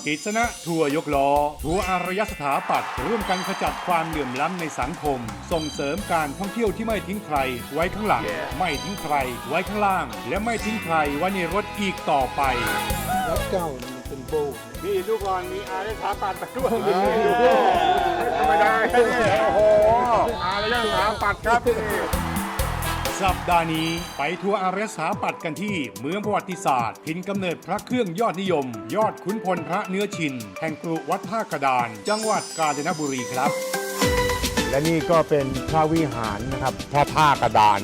กกิษณะทัวร์ยกล้อ ทัวร์อารยสถาปัตย์ร่วมกันขจัดความเหลื่อมล้ำในสังคม ส่งเสริมการท่องเที่ยวที่ไม่ทิ้งใคร ไว้ข้างหลัง ไม่ทิ้งใคร ไว้ข้างล่าง และไม่ทิ้งใครไว้ในรถอีกต่อไปวัดเก่าเนี่ยมันเป็นโบสถ์นี่ทุกคนมีอารยสถาปัตย์ไปด้วยธรรมดาโอ้โหอารยสถาปัตย์ครับ สัปดาห์นี้ไปทัวร์อารสถาปัตย์กันที่เมืองประวัติศาสตร์ถิ่นกำเนิดพระเครื่องยอดนิยม ยอดขุนพลพระเนื้อชิน แห่งกรุวัดท่ากระดาน จังหวัดกาญจนบุรีครับ และนี่ก็เป็นพระวิหารนะครับพระท่ากระดาน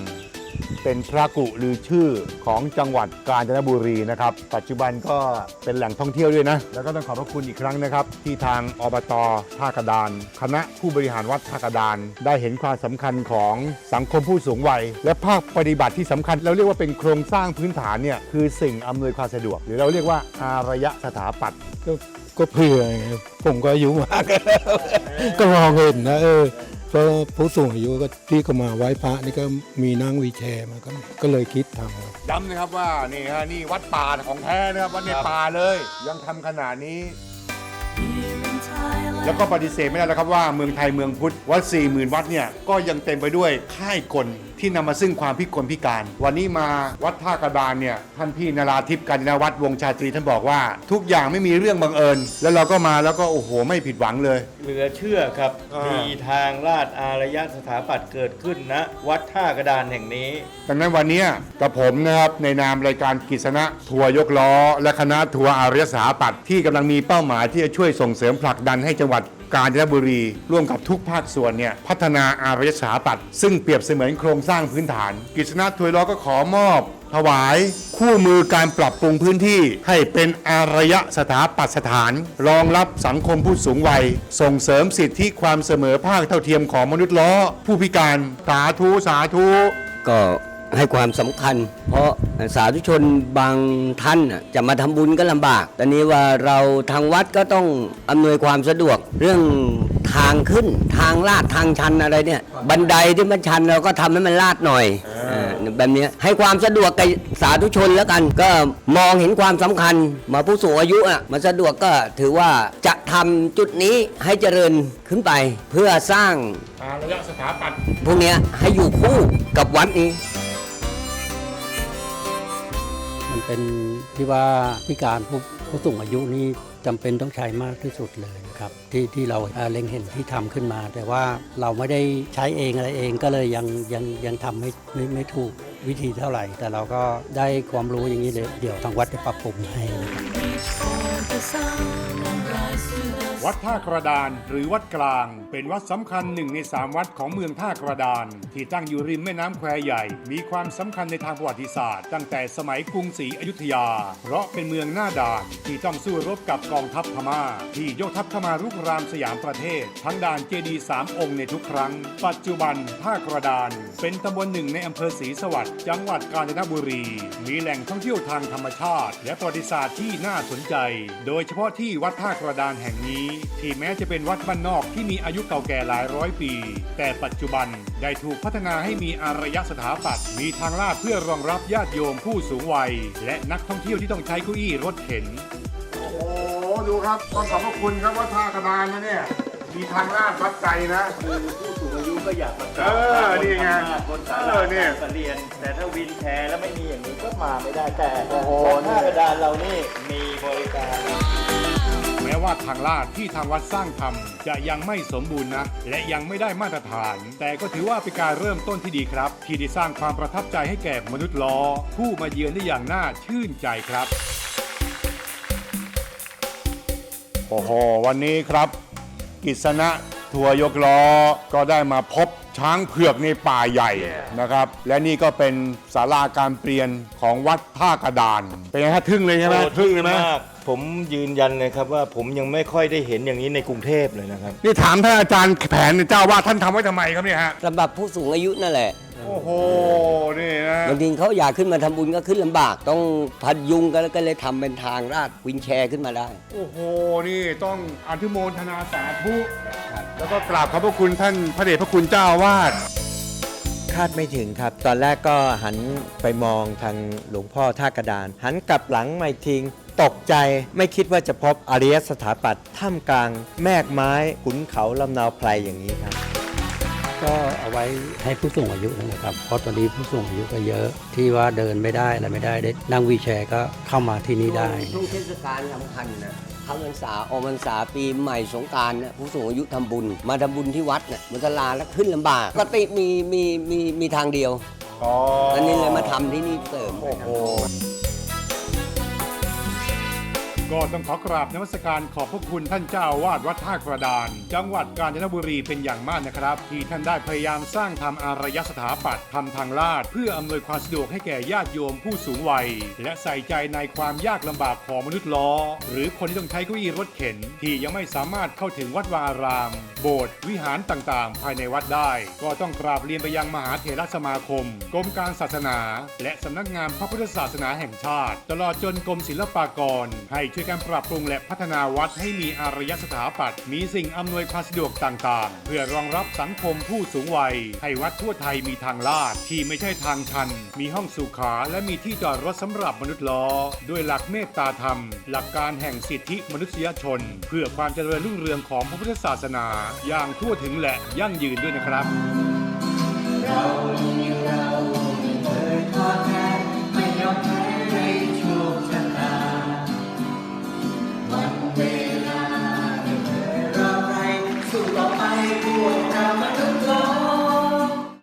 เป็นพระกุลือชื่อของจังหวัดกาญจนบุรีนะครับ ปัจจุบันก็เป็นแหล่งท่องเที่ยวด้วยนะ แล้วก็ต้องขอบพระคุณอีกครั้งนะครับ ที่ทางอบตท่ากระดาน คณะผู้บริหารวัดท่ากระดาน ได้เห็นความสำคัญของสังคมผู้สูงวัย และภาคปฏิบัติที่สำคัญ เราเรียกว่าเป็นโครงสร้างพื้นฐานเนี่ยคือสิ่งอำนวยความสะดวก หรือเราเรียกว่าอารยะสถาปัตย์ก็เผื่อผมก็อายุมากก็มองเห็นนะเออ เพราะผู้สูงอายุก็ที่เขามาไหว้พระนี่ก็มีนั่งวีลแชร์มาก็ก็เลยคิดทำครับ ย้ำนะครับว่านี่ฮะนี่วัดป่าของแท้นะครับวัดในป่าเลย ยังทำขนาดนี้ แล้วก็ปฏิเสธไม่ได้แล้วครับว่าเมืองไทยเมืองพุทธวัด4 0,000วัดเนี่ยก็ยังเต็มไปด้วยค่ายกลที่นำมาซึ่งความพิกลพิการ วันนี้มาวัดท่ากระดานเนี่ยท่านพี่นาราทิพย์กาญจนวัฒน์วงศ์ชาตรีท่านบอกว่า ทุกอย่างไม่มีเรื่องบังเอิญ แล้วเราก็มาแล้วก็โอ้โหไม่ผิดหวังเลย เหลือเชื่อครับอ่ามีมีทางลาดอารยสถาปัตย์เกิดขึ้นณวัดท่ากระดานแห่งนี้ ดังนั้นวันนี้กับผมนะครับในนามรายการกิษณะทัวร์ยกล้อ และคณะทัวร์อารยสถาปัตย์ที่กำลังมีเป้าหมายที่จะช่วยส่งเสริมผลักดันให้จังหวัด กาญจนบุรี ร่วมกับทุกภาคส่วนเนี่ยพัฒนาอารยสถาปัตย์ซึ่งเปรียบเสมือนโครงสร้างพื้นฐานกิษณะทัวยล้อก็ขอมอบ ถวาย คู่มือการปรับปรุงพื้นที่ ให้เป็นอารยสถาปัตยสถาน รองรับสังคมผู้สูงวัย ส่งเสริมสิทธิความเสมอภาคเท่าเทียมของมนุษย์ล้อ ผู้พิการสาธุสาธุก็ให้ความสำคัญ เพราะสาธุชนบางท่านจะมาทำบุญก็ลำบาก ตอนนี้ว่าเราทางวัดก็ต้องอำนวยความสะดวก เรื่องทางขึ้นทางลาดทางชันอะไรเนี่ย บันไดที่มันชันเราก็ทำให้มันลาดหน่อยออแบบนี้ให้ความสะดวกกับสาธุชนแล้วกัน ก็มองเห็นความสำคัญ มาผู้สูงอายุอะมาสะดวกก็ถือว่าจะทำจุดนี้ให้เจริญขึ้นไป เพื่อสร้างอารยสถาปัตย์พวกนี้ให้อยู่คู่กับวัดนี้มันเป็นที่ว่าพิการผู้ผู้สูงอายุนี่ จำเป็นต้องใช้มากที่สุดเลยครับที่ที่เราเล็งเห็นที่ทำขึ้นมา แต่ว่าเราไม่ได้ใช้เองอะไรเองก็เลยยังยังยังทำไม่ไม่ไม่ถูกวิธีเท่าไหร่ แต่เราก็ได้ความรู้อย่างนี้เลยเดี๋ยวทางวัดจะปรับปรุงให้นะครับ วัดท่ากระดานหรือวัดกลาง เป็นวัดสำคัญหนึ่งในสามวัดของเมืองท่ากระดาน ที่ตั้งอยู่ริมแม่น้ำแควใหญ่ มีความสำคัญในทางประวัติศาสตร์ ตั้งแต่สมัยกรุงศรีอยุธยา เพราะเป็นเมืองหน้าด่านที่ต้องสู้รบกับกองทัพพม่า ที่ยกทัพเข้ามารุกรามสยามประเทศ ทั้งด่านเจดีสามองค์ในทุกครั้ง ปัจจุบันท่ากระดาน เป็นตำบลหนึ่งในอำเภอศรีสวัสดิ์จังหวัดกาญจนบุรี มีแหล่งท่องเที่ยวทางธรรมชาติ และประวัติศาสตร์ที่น่าสนใจ โดยเฉพาะที่วัดท่ากระดานแห่งนี้ที่แม้จะเป็นวัดบ้านนอกที่มีอายุเก่าแก่หลายร้อยปี แต่ปัจจุบันได้ถูกพัฒนาให้มีอารยสถาปัตย์มีทางลาดเพื่อรองรับญาติโยมผู้สูงวัย และนักท่องเที่ยวที่ต้องใช้เก้าอี้รถเข็น โอ้โหดูครับต้องขอบพระคุณครับว่าท่ากระดานนะเนี่ยมีทางลาดวัดใจนะ คือผู้สูงอายุก็อยากมาเออนี่ไงบนศาเอลาอเนี่ย การเรียน แต่ถ้าวินแชร์แล้วไม่มีอย่างนี้ก็มาไม่ได้แต่โอ้โหวัดท่ากระดานเรานี่มีบริการแม้ ว่าทางลาดที่ทางวัดสร้างทำจะยังไม่สมบูรณ์นะและยังไม่ได้มาตรฐาน แต่ก็ถือว่าเป็นการเริ่มต้นที่ดีครับ ที่ได้สร้างความประทับใจให้แก่มนุษย์ล้อ ผู้มาเยือนได้อย่างน่าชื่นใจครับโอ้โหวันนี้ครับ กิษณะทัวร์ยกล้อก็ได้มาพบ ช้างเผือกในป่าใหญ่นะครับ และนี่ก็เป็นศาลาการเปลี่ยนของวัดท่ากระดาน เป็นไงฮะทึ่งเลยใช่ไหมโอ้ทึ่งเลยไหมมากผมยืนยันเลยครับว่าผมยังไม่ค่อยได้เห็นอย่างนี้ในกรุงเทพเลยนะครับ นี่ถามท่านอาจารย์แผนเจ้าว่าท่านทำไว้ทำไมครับเนี่ยฮะ สำหรับผู้สูงอายุนั่นแหละโอ้โห นี่นะ บางทีเขาอยากขึ้นมาทำบุญก็ขึ้นลำบาก ต้องพัดยุงกันก็เลยทำเป็นทางลาดวินแชร์ขึ้นมาได้ โอ้โห นี่ต้องอนุโมทนาสาธุ แล้วก็กราบขอบพระคุณท่านพระเดชพระคุณเจ้าอาวาสคาดไม่ถึงครับ ตอนแรกก็หันไปมองทางหลวงพ่อท่ากระดาน หันกลับหลังมาอีกทิ้งตกใจไม่คิดว่าจะพบอารยสถาปัตย์ท่ามกลาง แมกไม้ขุนเขาลำนาวไพรอย่างนี้ครับ ก็เอาไว้ให้ผู้สูงอายุนั่นแหละครับ เพราะตอนนี้ผู้สูงอายุก็เยอะที่ว่าเดินไม่ได้อะไรไม่ได้ได้นั่งวีลแชร์ก็เข้ามาที่นี่ได้ ช่วงเทศกาลสำคัญนะ เข้าพรรษาออกพรรษาปีใหม่สงกรารนะผู้สูงอายุทำบุญ มาทำบุญที่วัดน่ะมันจะลาแล้วขึ้นลำบากปกติมีมีมีมีทางเดียว อ๋ออันนี้เลยมาทำที่นี่เสริม โอ้โห ก็ต้องขอกราบนมัสการขอบพระคุณท่านเจ้าอาวาดวัดท่ากระดาน จังหวัดกาญจนบุรีเป็นอย่างมากนะครับ ที่ท่านได้พยายามสร้างทำอารยสถาปัตย์ทำทางลาด เพื่ออำนวยความสะดวกให้แก่ญาติโยมผู้สูงวัย และใส่ใจในความยากลำบากของมนุษย์ล้อ หรือคนที่ต้องใช้เก้าอี้รถเข็น ที่ยังไม่สามารถเข้าถึงวัดวาอาราม โบสถ์วิหารต่างๆ ภายในวัดได้ ก็ต้องกราบเรียนไปยังมหาเถรสมาคมกรมการศาสนา และสำนักงานพระพุทธศาสนาแห่งชาติ ตลอดจนกรมศิลปากรให้ช่วยกันปรับปรุงและพัฒนาวัดให้มีอารยสถาปัตย์มีสิ่งอำนวยความสะดวกต่างๆ เพื่อรองรับสังคมผู้สูงวัย ให้วัดทั่วไทยมีทางลาดที่ไม่ใช่ทางชัน มีห้องสุขาและมีที่จอดรถสำหรับมนุษย์ล้อ ด้วยหลักเมตตาธรรม หลักการแห่งสิทธิมนุษยชน เพื่อความเจริญรุ่งเรืองของพระพุทธศาสนา อย่างทั่วถึงและยั่งยืนด้วยนะครับ